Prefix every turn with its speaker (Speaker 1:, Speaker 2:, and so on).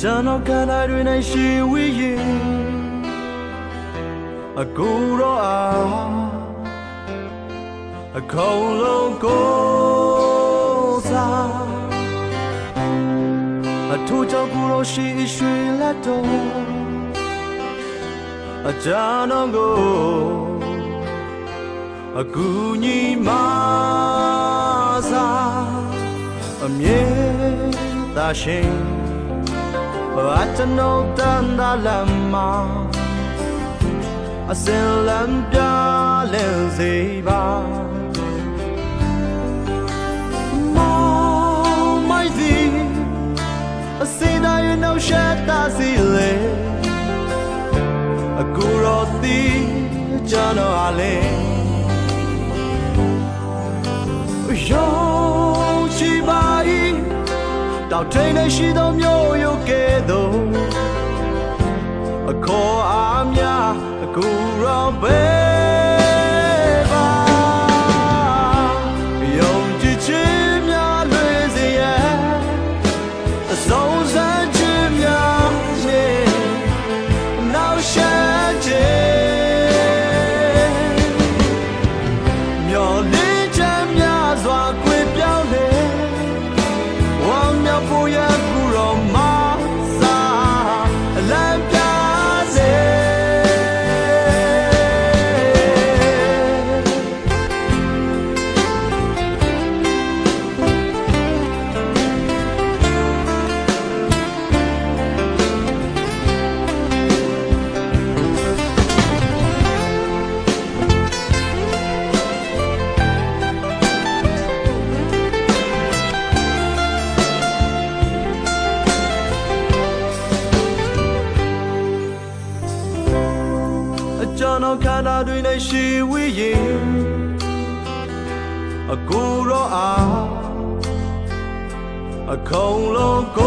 Speaker 1: ကျွန်တော်ခန္ဓာတွင်၌ရှိဝိရင်အကူတော့အားအကုန်လုံးကိုယ်စားအထူးကြောင့်ကိုယ်တော်ရှိရွှေလက်တော်အကြံတော်ကိုအကူညီမစားအမြဲသာရှင် အတနောတန်ဒါလမ်းမှာအစင်လမ်းပြလဲစေပါမောင်မိုက်စီအစင်တိုင်းနောက်ရှက်တာစီလေအကူရောတီကျွန်တော်အားလေယောချီပါဤတောက်ထိန်နဲ့ရှိသောမျိုးရုပ်ကဲ့ အကျွန်တော်ခန္ဓာတွင်၌ရှိဝိရင်အကူရောအားအကုန်လုံးကို